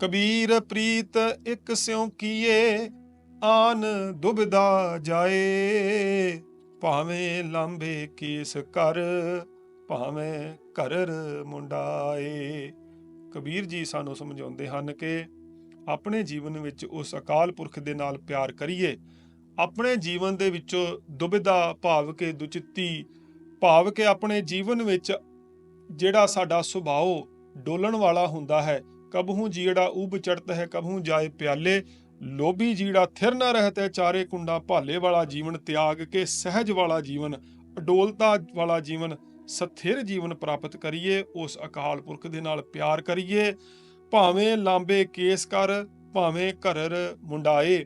ਕਬੀਰ ਪ੍ਰੀਤ ਇੱਕ ਸਿਉ ਕੀਏ, ਆਨ ਦੁਬਦਾ ਜਾਏ। ਭਾਵੇਂ ਲਾਂਬੇ ਕੇਸ ਕਰ, ਭਾਵੇਂ ਘਰਰ ਮੁੰਡਾਏ। ਕਬੀਰ ਜੀ ਸਾਨੂੰ ਸਮਝਾਉਂਦੇ ਹਨ ਕਿ ਆਪਣੇ ਜੀਵਨ ਵਿੱਚ ਉਸ ਅਕਾਲ ਪੁਰਖ ਦੇ ਨਾਲ ਪਿਆਰ ਕਰੀਏ। ਆਪਣੇ ਜੀਵਨ ਦੇ ਵਿੱਚੋਂ ਦੁਬਿਧਾ ਭਾਵ ਕੇ ਦੁਚਿੱਤੀ, ਭਾਵ ਕੇ ਆਪਣੇ ਜੀਵਨ ਵਿੱਚ ਜਿਹੜਾ ਸਾਡਾ ਸੁਭਾਅ ਡੋਲਣ ਵਾਲਾ ਹੁੰਦਾ ਹੈ ਕਬਹੂ ਜੀੜਾ ਉਬ ਚੜਤ ਹੈ, ਕਬਹੂ ਜਾਏ ਪਿਆਲੇ। ਲੋਭੀ ਜੀੜਾ ਥਿਰ ਨਾ ਰਹਤੇ ਚਾਰੇ ਕੁੰਡਾ ਭਾਲੇ ਵਾਲਾ ਜੀਵਨ, ਤਿਆਗ ਕੇ ਸਹਿਜ ਵਾਲਾ ਜੀਵਨ, ਅਡੋਲਤਾ ਵਾਲਾ ਜੀਵਨ, ਸਥਿਰ ਜੀਵਨ ਪ੍ਰਾਪਤ ਕਰੀਏ, ਉਸ ਅਕਾਲ ਪੁਰਖ ਦੇ ਨਾਲ ਪਿਆਰ ਕਰੀਏ। ਭਾਵੇਂ ਲਾਂਬੇ ਕੇਸ ਕਰ, ਭਾਵੇਂ ਘਰਰ ਮੁੰਡਾਏ।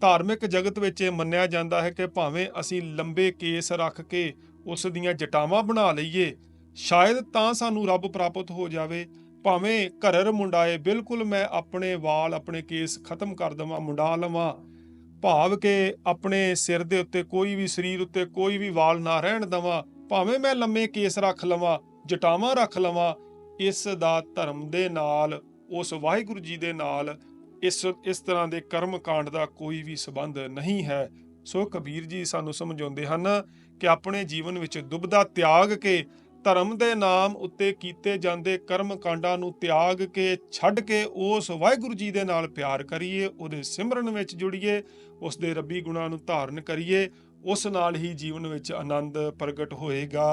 ਧਾਰਮਿਕ ਜਗਤ ਵਿੱਚ ਇਹ ਮੰਨਿਆ ਜਾਂਦਾ ਹੈ ਕਿ ਭਾਵੇਂ ਅਸੀਂ ਲੰਬੇ ਕੇਸ ਰੱਖ ਕੇ ਉਸ ਦੀਆਂ ਜਟਾਵਾਂ ਬਣਾ ਲਈਏ, ਸ਼ਾਇਦ ਤਾਂ ਸਾਨੂੰ ਰੱਬ ਪ੍ਰਾਪਤ ਹੋ ਜਾਵੇ। ਭਾਵੇਂ ਘਰਰ ਮੁੰਡਾਏ ਬਿਲਕੁਲ ਮੈਂ ਆਪਣੇ ਵਾਲ, ਆਪਣੇ ਕੇਸ ਖਤਮ ਕਰ ਦਵਾਂ, ਮੁੰਡਾ ਲਵਾਂ। ਭਾਵ ਕਿ ਆਪਣੇ ਸਿਰ ਦੇ ਉੱਤੇ ਕੋਈ ਵੀ ਸਰੀਰ ਉੱਤੇ ਕੋਈ ਵੀ ਵਾਲ ਨਾ ਰਹਿਣ ਦਵਾਂ। ਭਾਵੇਂ ਮੈਂ ਲੰਮੇ ਕੇਸ ਰੱਖ ਲਵਾਂ, ਜਟਾਵਾਂ ਰੱਖ ਲਵਾਂ, ਇਸ ਦਾ ਧਰਮ ਦੇ ਨਾਲ, ਉਸ ਵਾਹਿਗੁਰੂ ਜੀ ਦੇ ਨਾਲ, ਇਸ ਇਸ ਤਰ੍ਹਾਂ ਦੇ ਕਰਮ ਕਾਂਡ ਦਾ ਕੋਈ ਵੀ ਸਬੰਧ ਨਹੀਂ ਹੈ। ਸੋ ਕਬੀਰ ਜੀ ਸਾਨੂੰ ਸਮਝਾਉਂਦੇ ਹਨ ਕਿ ਆਪਣੇ ਜੀਵਨ ਵਿੱਚ ਦੁਬਦਾ ਤਿਆਗ ਕੇ ਧਰਮ ਦੇ ਨਾਮ ਉੱਤੇ ਕੀਤੇ ਜਾਂਦੇ ਕਰਮ ਕਾਂਡਾਂ ਨੂੰ ਤਿਆਗ ਕੇ, ਛੱਡ ਕੇ ਉਸ ਵਾਹਿਗੁਰੂ ਜੀ ਦੇ ਨਾਲ ਪਿਆਰ ਕਰੀਏ, ਉਹਦੇ ਸਿਮਰਨ ਵਿੱਚ ਜੁੜੀਏ ਉਸ ਦੇ ਰੱਬੀ ਗੁਣਾਂ ਨੂੰ ਧਾਰਨ ਕਰੀਏ, ਉਸ ਨਾਲ ਹੀ ਜੀਵਨ ਵਿੱਚ ਆਨੰਦ ਪ੍ਰਗਟ ਹੋਏਗਾ।